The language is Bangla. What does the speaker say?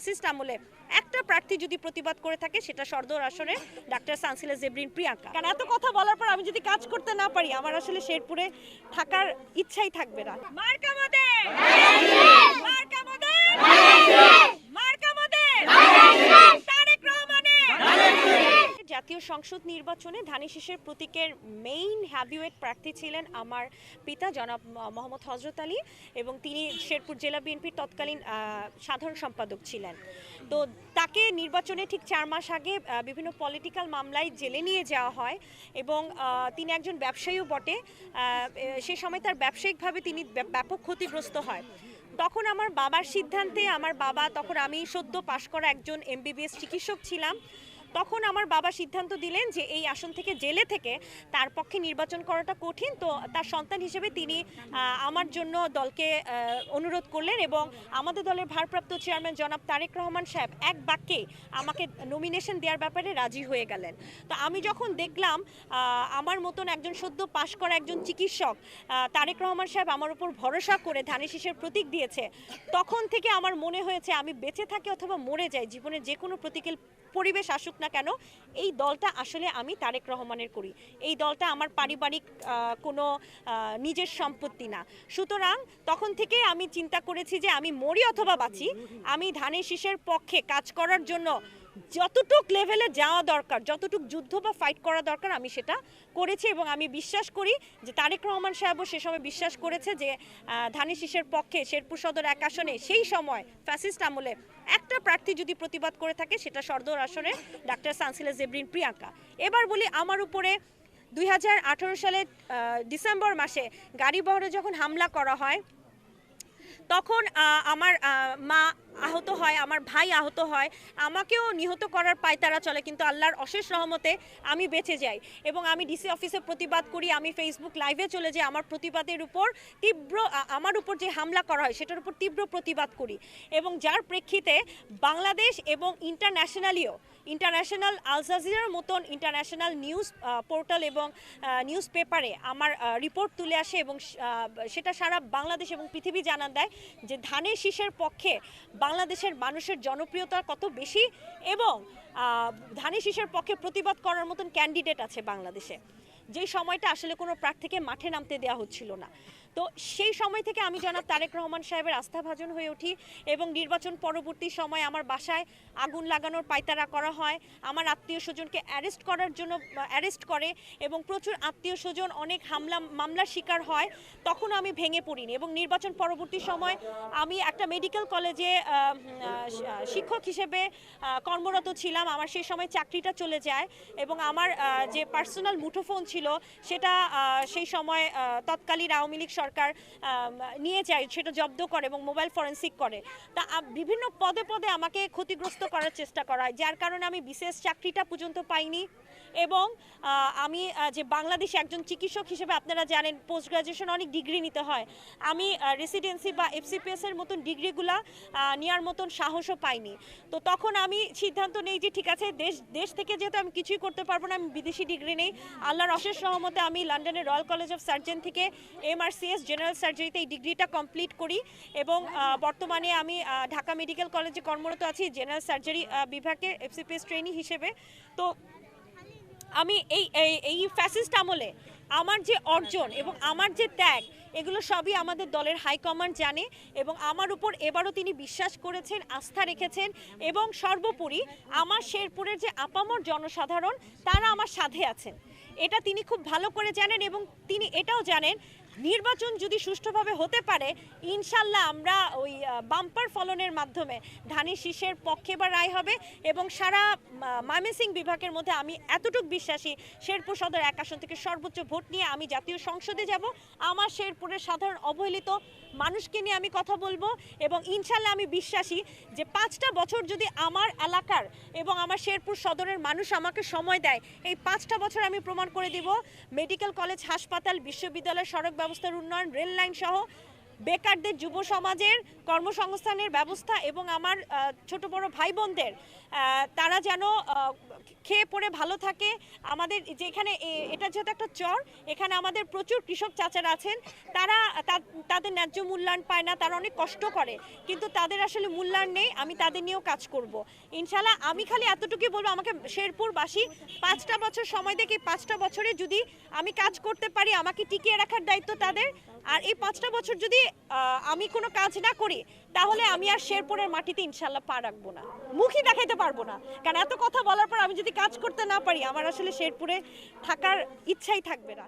ফ্যাসিস্ট আমলে একটা প্রার্থী যদি প্রতিবাদ করে থাকে সেটা সর্দর আসরে ডাক্তার সানসিলা জেব্রিন প্রিয়াঙ্কা। কারণ এত কথা বলার পর আমি যদি কাজ করতে না পারি আমার আসলে শেরপুরে থাকার ইচ্ছাই থাকবে না মার্কা মোদের মার্কা মোদের তারেক রহমানের জাতীয় সংসদ নির্বাচনে ধানের প্রতীকের মেইন হ্যাভিওয়েট প্রার্থী ছিলেন আমার পিতা জনাব মোহাম্মদ হজরত আলী এবং তিনি শেরপুর জেলা বিএনপির তৎকালীন সাধারণ সম্পাদক ছিলেন। তো তাকে নির্বাচনে ঠিক চার মাস আগে বিভিন্ন পলিটিক্যাল মামলায় জেলে নিয়ে যাওয়া হয় এবং তিনি একজন ব্যবসায়ীও বটে। সে সময় তার ব্যবসায়িকভাবে তিনি ব্য- ব্যাপক ক্ষতিগ্রস্ত হয়। তখন আমার বাবার সিদ্ধান্তে আমার বাবা, তখন আমি সদ্য পাশ করা একজন এমবিবিএস চিকিৎসক ছিলাম। তখন আমার বাবা সিদ্ধান্ত দিলেন যে এই আসন থেকে জেলে থেকে তার পক্ষে নির্বাচন করাটা কঠিন। তো তার সন্তান হিসেবে তিনি আমার জন্য দলকে অনুরোধ করলেন এবং আমাদের দলের ভারপ্রাপ্ত চেয়ারম্যান জনাব তারেক রহমান সাহেব এক বাক্যে আমাকে নমিনেশন দেওয়ার ব্যাপারে রাজি হয়ে গেলেন। তো আমি যখন দেখলাম আমার মতন একজন সদ্য পাশ করা একজন চিকিৎসক তারেক রহমান সাহেব আমার উপর ভরসা করে ধানের শীষের প্রতীক দিয়েছে, তখন থেকে আমার মনে হয়েছে আমি বেঁচে থাকি অথবা মরে যাই জীবনের যে কোনো প্রতীকের পরিবেশ আসুক না কেন, এই দলটা আসলে আমি তারেক রহমানের করি। এই দলটা আমার পারিবারিক কোনো নিজের সম্পত্তি না। সুতরাং তখন থেকে আমি চিন্তা করেছি যে আমি মরি অথবা বাঁচি, আমি ধানের শীষের পক্ষে কাজ করার জন্য যতটুক লেভেলে যাওয়া দরকার, যতটুক যুদ্ধ বা ফাইট করা দরকার, আমি সেটা করেছি এবং আমি বিশ্বাস করি যে তারেক রহমান সাহেবও সে সময় বিশ্বাস করেছে যে ধানের শীষের পক্ষে শেরপুর সদর এক আসনে সেই সময় ফ্যাসিস্ট আমলে একটা প্রার্থী যদি প্রতিবাদ করে থাকে, সেটা সর্দর আসনে ডাক্তার সানসিলা জেব্রিন প্রিয়াঙ্কা। এবার বলি আমার উপরে দুই হাজার আঠেরো সালে ডিসেম্বর মাসে গাড়ি বহরে যখন হামলা করা হয় তখন আমার মা আহত হয়, আমার ভাই আহত হয়, আমাকেও নিহত করার পায়তারা চলে, কিন্তু আল্লাহর অশেষ রহমতে আমি বেঁচে যাই এবং আমি ডিসি অফিসে প্রতিবাদ করি, আমি ফেসবুক লাইভে চলে যাই, আমার প্রতিবাদের উপর তীব্র আমার উপর যে হামলা করা হয়, সেটার উপর তীব্র প্রতিবাদ করি এবং যার প্রেক্ষিতে বাংলাদেশ এবং ইন্টারন্যাশনালিও ইন্টারন্যাশনাল আল জাজিরার মতন ইন্টারন্যাশনাল নিউজ পোর্টাল এবং নিউজ পেপারে আমার রিপোর্ট তুলে আসে এবং সেটা সারা বাংলাদেশ এবং পৃথিবী জানান দেয় যে ধানের শীষের পক্ষে বাংলাদেশের মানুষের জনপ্রিয়তা কত বেশি এবং ধানের শীষের পক্ষে প্রতিবাদ করার মতন ক্যান্ডিডেট আছে বাংলাদেশে। যেই সময়টা আসলে কোনো প্রার্থীকে মাঠে নামতে দেওয়া হচ্ছিল না। তো সেই সময় থেকে আমি জনাব তারেক রহমান সাহেবের আস্থাভাজন হয়ে উঠি এবং নির্বাচন পরবর্তী সময় আমার বাসায় আগুন লাগানোর পায়তারা করা হয়। আমার আত্মীয় স্বজনকে অ্যারেস্ট করার জন্য, অ্যারেস্ট করে এবং প্রচুর আত্মীয় স্বজন অনেক হামলা, মামলার শিকার হয়। তখন আমি ভেঙে পড়িনি এবং নির্বাচন পরবর্তী সময় আমি একটা মেডিকেল কলেজে শিক্ষক হিসেবে কর্মরত ছিলাম। আমার সেই সময় চাকরিটা চলে যায় এবং আমার যে পার্সোনাল মুঠোফোন ছিল সেটা সেই সময় তৎকালীন আওয়ামী লীগ সরকার নিয়ে যায়, সেটা জব্দ করে এবং মোবাইল ফরেন্সিক করে। তা বিভিন্ন পদে পদে আমাকে ক্ষতিগ্রস্ত করার চেষ্টা করা হয়, যার কারণে আমি বিশেষ চাকরিটা পর্যন্ত পাইনি এবং আমি যে বাংলাদেশে একজন চিকিৎসক হিসেবে আপনারা জানেন, পোস্ট গ্রাজুয়েশন অনেক ডিগ্রি নিতে হয়। আমি রেসিডেন্সি বা এফসিপিএস এর মতন ডিগ্রিগুলা নেওয়ার মতন সাহসও পাইনি। তো তখন আমি সিদ্ধান্ত নেই যে, ঠিক আছে, দেশ দেশ থেকে যেহেতু আমি কিছুই করতে পারব না, আমি বিদেশি ডিগ্রি নেই। আল্লাহর অশেষ সহমতে আমি লন্ডনের রয়্যাল কলেজ অফ সার্জন থেকে এমআরসিএস জেনারেল সার্জারিতে এই ডিগ্রিটা কমপ্লিট করি এবং বর্তমানে আমি ঢাকা মেডিকেল কলেজে কর্মরত আছি জেনারেল সার্জারি বিভাগে এফসিপিএস ট্রেনি হিসেবে। তো আমি এই, এই- এই ফ্যাসিস্ট আমলে আমার যে অর্জন এবং আমার যে ত্যাগ, এগুলো সবই আমাদের দলের হাইকমান্ড জানে এবং আমার উপর এবারও তিনি বিশ্বাস করেছেন, আস্থা রেখেছেন এবং সর্বোপরি আমার শেরপুরের যে আপামর জনসাধারণ, তারা আমার সাথে আছেন। এটা তিনি খুব ভালো করে জানেন এবং তিনি এটাও জানেন নির্বাচন যদি সুষ্ঠুভাবে হতে পারে, ইনশাল্লাহ আমরা ওই বাম্পার ফলনের মাধ্যমে ধানের শীষের পক্ষে বা রায় হবে এবং সারা ময়মনসিং বিভাগের মধ্যে আমি এতটুকু বিশ্বাসী শেরপুর সদর এক আসন থেকে সর্বোচ্চ ভোট নিয়ে আমি জাতীয় সংসদে যাব। আমার শেরপুরের সাধারণ অবহেলিত মানুষকে নিয়ে আমি কথা বলব এবং ইনশাল্লাহ আমি বিশ্বাসী যে পাঁচটা বছর যদি আমার এলাকার এবং আমার শেরপুর সদরের মানুষ আমাকে সময় দেয়, এই পাঁচটা বছর আমি প্রমাণ করে দিব। মেডিকেল কলেজ, হাসপাতাল, বিশ্ববিদ্যালয়, সড়ক ব্যবস্থার উন্নয়ন রেল লাইন সহ বেকারদের যুব সমাজের কর্মসংস্থানের ব্যবস্থা এবং আমার ছোট বড় ভাই বোনদের তারা যেন খেয়ে পড়ে ভালো থাকে। আমাদের যেখানে এটা যেহেতু একটা চর, এখানে আমাদের প্রচুর কৃষক চাচারা আছেন। তারা তাদের ন্যায্য মূল্যায়ন পায় না, তারা অনেক কষ্ট করে। কিন্তু তাদের আসলে মূল্যায়ন নেই, আমি তাদের নিয়েও কাজ করব। ইনশাল্লাহ আমি খালি এতটুকুই বলব, আমাকে শেরপুরবাসী পাঁচটা বছর সময় দেখে, পাঁচটা বছরে যদি আমি কাজ করতে পারি, আমাকে টিকিয়ে রাখার দায়িত্ব তাদের আর এই পাঁচটা বছর যদি আমি কোনো কাজ না করি, তাহলে আমি আর শেরপুরের মাটিতে ইনশাল্লাহ পা রাখব না। মুখই দেখাইতে পারব না। কারণ এত কথা বলার পর আমি যদি কাজ করতে না পারি, আমার আসলে শেরপুরে থাকার ইচ্ছাই থাকবে না।